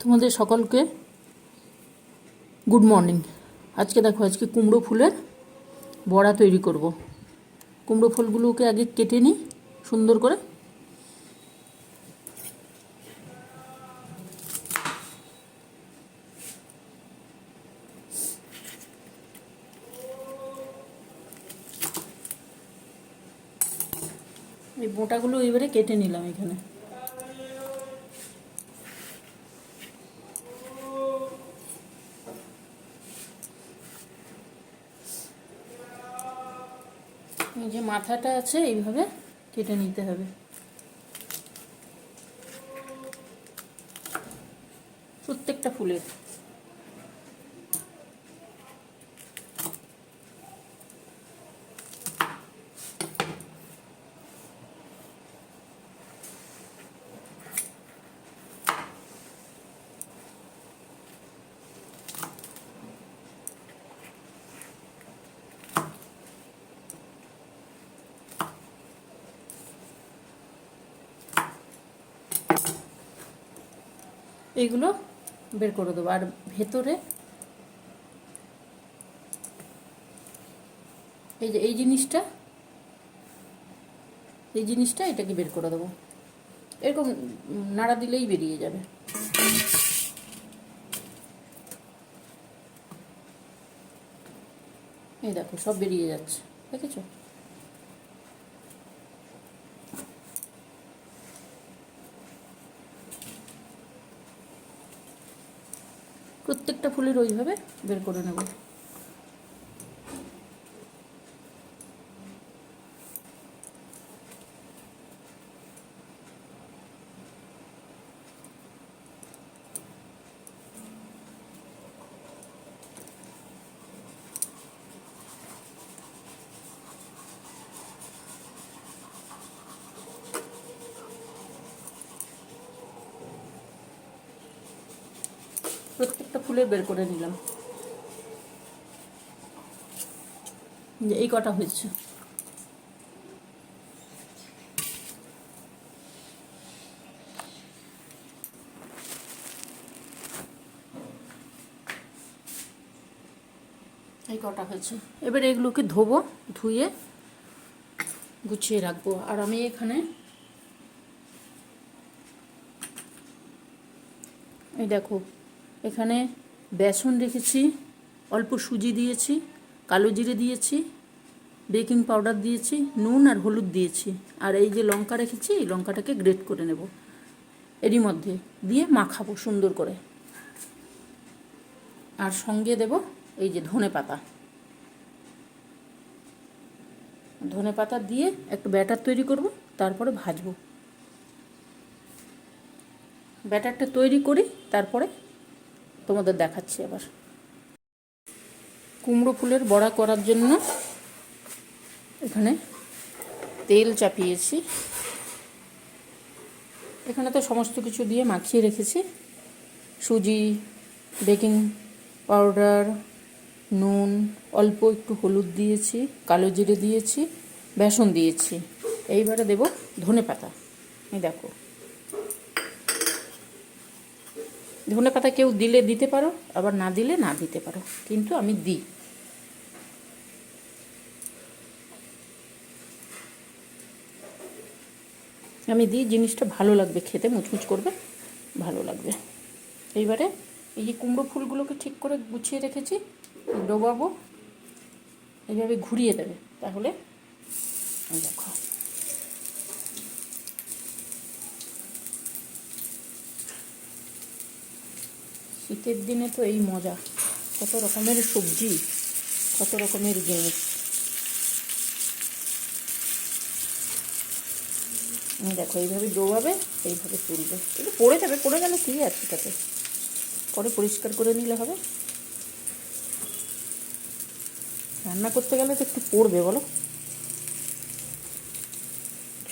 তোমাদের সকলকে good morning আজকে দেখো, আজকে কুমড়ো ফুলের বড়া তৈরি করব। কুমড়ো ফুলগুলোকে আগে কেটে নিই, সুন্দর করে। এই বোটাগুলো এবারে কেটে নিলাম এখানে এই যে মাথাটা আছে এইভাবে কেটে নিতে হবে। প্রত্যেকটা ফুলের। এইগুলো বের করে দেবো। আর ভেতরে এই যে এই জিনিসটা এই জিনিসটা এটাকে বের করে দেবো। এরকম নাড়া দিলেই বেরিয়ে যাবে। এই দেখো, সব বেরিয়ে যাচ্ছে। দেখেছ? প্রত্যেকটা ফুলের ওইভাবে বের করে নেব। ফুলের বের করে নিলাম। এই কটা হয়েছে। এই কটা হয়েছে। এবার এগুলোকে ধোবো, ধুয়ে গুছিয়ে রাখব। আর আমি এখানে এই দেখো এখানে বেসন রেখেছি, অল্প সুজি দিয়েছি, কালো জিরে দিয়েছি, বেকিং পাউডার দিয়েছি, নুন আর হলুদ দিয়েছি। আর এই যে লঙ্কা রেখেছি, এই লঙ্কাটাকে গ্রেট করে নেব। এরই মধ্যে দিয়ে মাখাবো সুন্দর করে। আর সঙ্গে দেব এই যে ধনে পাতা। ধনে পাতা দিয়ে একটু ব্যাটার তৈরি করব, তারপরে ভাজবো। ব্যাটারটা তৈরি করি, তারপরে তোমাদের দেখাচ্ছি আবার। কুমড়ো ফুলের বড়া করার জন্য এখানে তেল চাপিয়েছি। এখানে তো সমস্ত কিছু দিয়ে মাখিয়ে রেখেছি। সুজি, বেকিং পাউডার, নুন, অল্প একটু হলুদ দিয়েছি, কালো জিরে দিয়েছি, বেসন দিয়েছি। এইবারে দেব ধনে পাতা এই দেখো। ধনে পাতা কেউ দিলে দিতে পারো, আবার না দিলে না দিতে পারো, কিন্তু আমি দিই। আমি দিই, জিনিসটা ভালো লাগবে খেতে, মুচমুচ করবে, ভালো লাগবে। এইবারে এই যে কুমড়ো ফুলগুলোকে ঠিক করে গুছিয়ে রেখেছি, ডোবাবো, এইভাবে ঘুরিয়ে দেবে, তাহলে দেখো। শীতের দিনে তো এই মজা। কত রকমের সবজি, কত রকমের জিনিস দেখো, এইভাবে ডোবাবে, এইভাবে তুলবে। একটু পড়ে যাবে, পড়ে গেলে কী আছে তাতে? পরে পরিষ্কার করে নিলে হবে। রান্না করতে গেলে তো একটু পড়বে, বলো।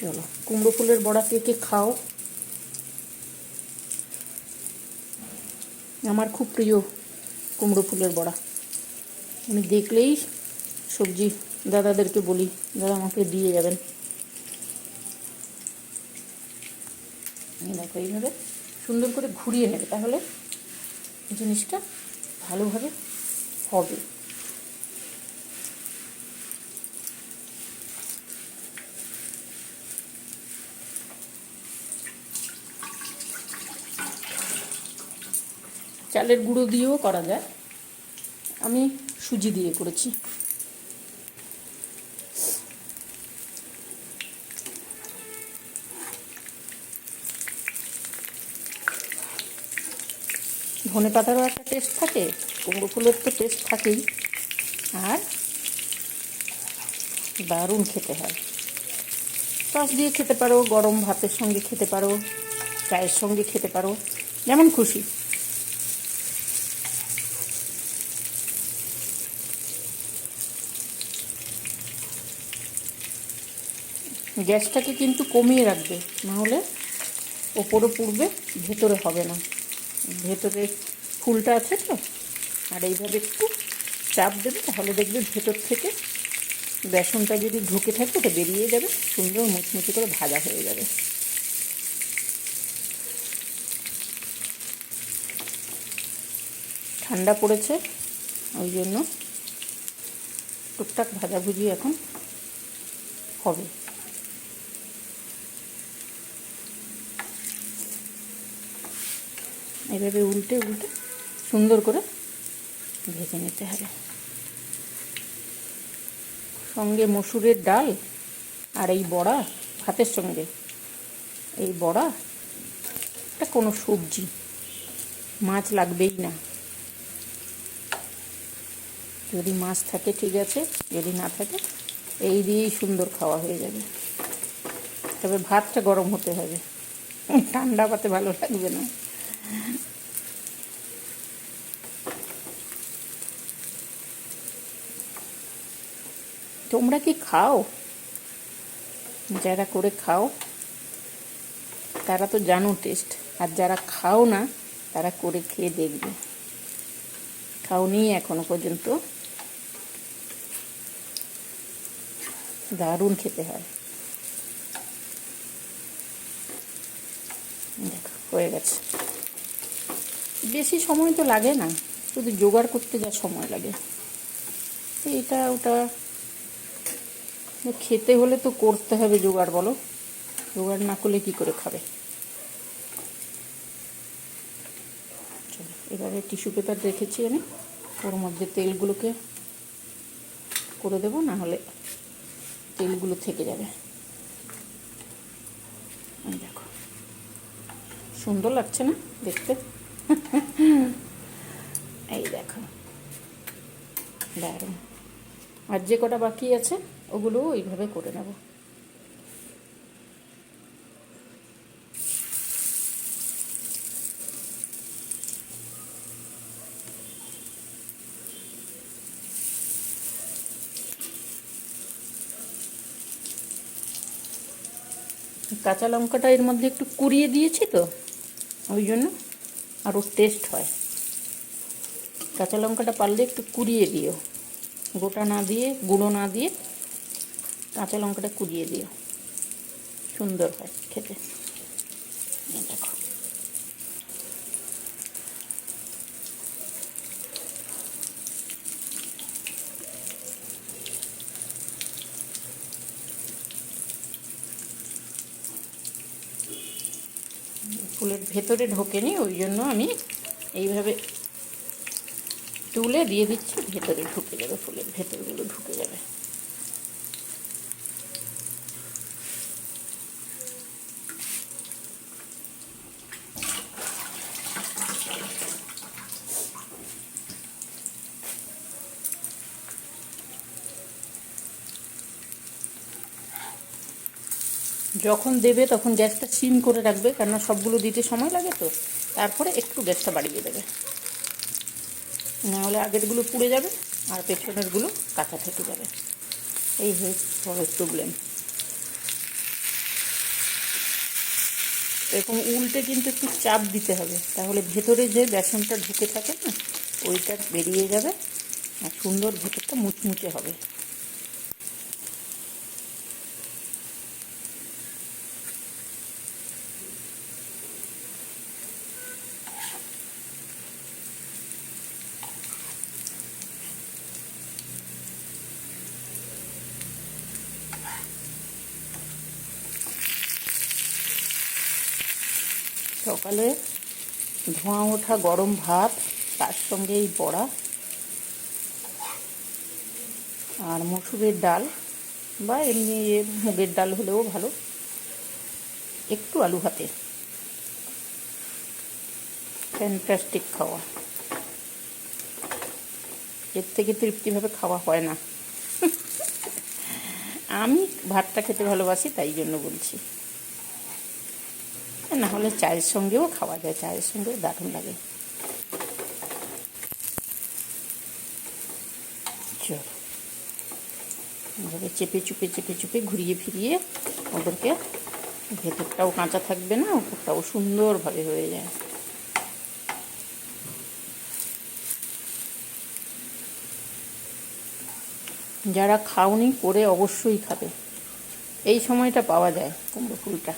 চলো, কুমড়ো ফুলের বড়া কে কে খাও? আমার খুব প্রিয় কুমড়ো ফুলের বড়া। আমি দেখলেই সবজি দাদাদেরকে বলি, দাদা আমাকে দিয়ে যাবেন। দেখো, এইভাবে সুন্দর করে ঘুরিয়ে নেবে, তাহলে জিনিসটা ভালোভাবে হবে। চালের গুঁড়ো দিয়েও করা যায়। আমি সুজি দিয়ে করেছি। ধনে পাতারও একটা টেস্ট থাকে, কুমড়ো ফুলের তো টেস্ট থাকেই। আর দারুণ খেতে হয়। সস দিয়ে খেতে পারো, গরম ভাতের সঙ্গে খেতে পারো, চায়ের সঙ্গে খেতে পারো, যেমন খুশি। গ্যাসটাকে কিন্তু কমিয়ে রাখবে, নাহলে ওপরে পুড়বে, ভেতরে হবে না। ভেতরে ফুলটা আছে তো, আর এইভাবে একটু চাপ দেবে, তাহলে দেখবে ভেতর থেকে বেসনটা যদি ঢুকে থাকে ওটা বেরিয়ে যাবে, সুন্দর মুচমুচি করে ভাজা হয়ে যাবে। ঠান্ডা পড়েছে, ওই জন্য টুকটাক ভাজাভুজি এখন হবে। এভাবে উল্টে উল্টে সুন্দর করে ভেজে নিতে হবে। সঙ্গে মসুরের ডাল আর এই বড়া, ভাতের সঙ্গে। এই বড়া এটা কোনো সবজি, মাছ লাগবেই না। যদি মাছ থাকে ঠিক আছে, যদি না থাকে এই দিয়েই সুন্দর খাওয়া হয়ে যাবে। তবে ভাতটা গরম হতে হবে। ঠান্ডা পাতে ভালো লাগবে না। তোমরা কি খাও? যারা করে খাও, তারা তো জানো টেস্ট আর যারা খাও না, তারা করে খেয়ে দেখবে। খাওনি এখনও পর্যন্ত। দারুণ খেতে হয়। দেখো, হয়ে গেছে। বেশি সময় তো লাগে না। শুধু জোগাড় করতে যা সময় লাগে। এটা ওটা খেতে হলে তো করতে হবে জোগাড়, বলো। জোগাড় না করলে কি করে খাবে? চলো এবারে টিস্যু পেপার রেখেছি আমি। ওর মধ্যে তেলগুলোকে করে দেবো, না হলে তেলগুলো থেকে যাবে। দেখো। সুন্দর লাগছে না দেখতে? এই দেখো। দারুণ। আর যে কটা বাকি আছে, ওগুলো এইভাবে করে নেব। কাঁচা লঙ্কাটা এর মধ্যে একটু কুড়িয়ে দিয়েছি তো, ওই জন্য। আরও টেস্ট হয়। কাঁচা লঙ্কাটা পারলে একটু কুড়িয়ে দিও। গোটা না দিয়ে, গুঁড়ো না দিয়ে কাঁচা লঙ্কাটা কুড়িয়ে দিও। সুন্দর হয় খেতে। দেখো। ফুলের ভেতরে ঢোকেনি, ওই জন্য আমি এইভাবে তুলে দিয়ে দিচ্ছি, ভেতরে ঢুকে যাবে, ফুলের ভেতরগুলো ঢুকে যাবে। যখন দেবে তখন গ্যাসটা সিম করে রাখবে, কেননা সবগুলো দিতে সময় লাগে তো। তারপরে একটু গ্যাসটা বাড়িয়ে দেবে। নাহলে আগেরগুলো পুড়ে যাবে আর পেছনেরগুলো কাঁচা থেকে যাবে। এই হচ্ছে প্রবলেম এরকম উল্টে কিন্তু একটু চাপ দিতে হবে। তাহলে ভেতরে যে বেসনটা ঢুকে থাকে না, ওইটা বেরিয়ে যাবে আর সুন্দর ভেতরটা মুচমুচে হবে। সকালে ধোঁয়া ওঠা গরম ভাত, তার সঙ্গে এই বড়া আর মসুরের ডাল বা এমনি মুগের ডাল হলেও ভালো। একটু আলু ভাতে ফ্যান্টাস্টিক খাওয়া। এর থেকে তৃপ্তিভাবে খাওয়া হয় না। আমি ভাতটা খেতে ভালোবাসি, তাই জন্য বলছি। না হলে চায়ের সঙ্গেও খাওয়া যায়, চায়ের সঙ্গেও দারুণ লাগে। চল। চেপে চুপে চেপে চুপে ঘুরিয়ে ফিরিয়ে ওদেরকে ভেতরটাও কাঁচা থাকবে না, উপরটাও সুন্দরভাবে হয়ে যায়। যারা খাওনি, করে অবশ্যই খাবে। এই সময়টা পাওয়া যায় কুমড়ো ফুলটা।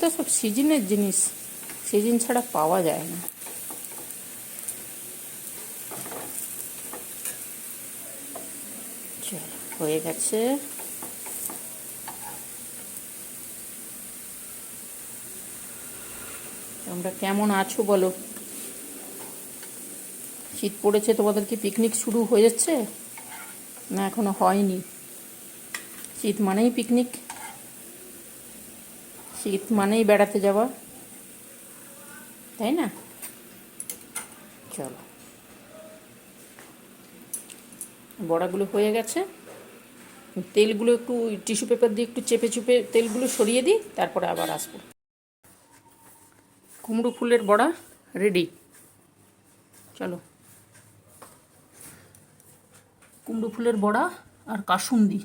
তো সব সিজনের জিনিস সিজন ছাড়া পাওয়া যায় না। হয়ে গেছে। তোমরা কেমন আছো বলো? শীত পড়েছে, তোমাদের কি পিকনিক শুরু হয়ে যাচ্ছে না, এখনও হয়নি। শীত মানেই পিকনিক শীত মানেই বেড়াতে যাওয়া। তাই না? চলো। বড়াগুলো হয়ে গেছে। তেলগুলো একটু টিস্যু পেপার দিয়ে একটু চেপে চুপে তেলগুলো সরিয়ে দিই, তারপরে আবার আসব। কুমড়ো ফুলের বড়া রেডি। চলো। কুমড়ো ফুলের বড়া আর কাসুন্দি।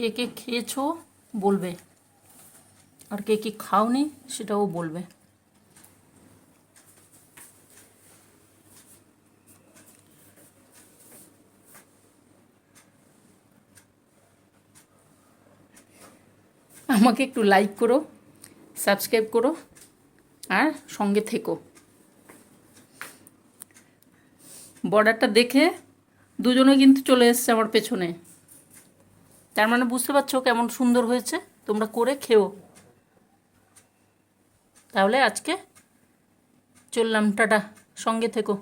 কে কে খেয়েছো বলবে। আর কে কে খাওনি সেটাও বলবে। আমাকে একটু লাইক করো সাবস্ক্রাইব করো, আর সঙ্গে থেকো। বর্ডারটা দেখে দুজনে কিন্তু চলে এসছে আমার পেছনে। তার মানে বুঝতে পারছ কেমন সুন্দর হয়েছে? তোমরা করে খেও। তাহলে আজকে চললাম, টাটা, সঙ্গে থেকো।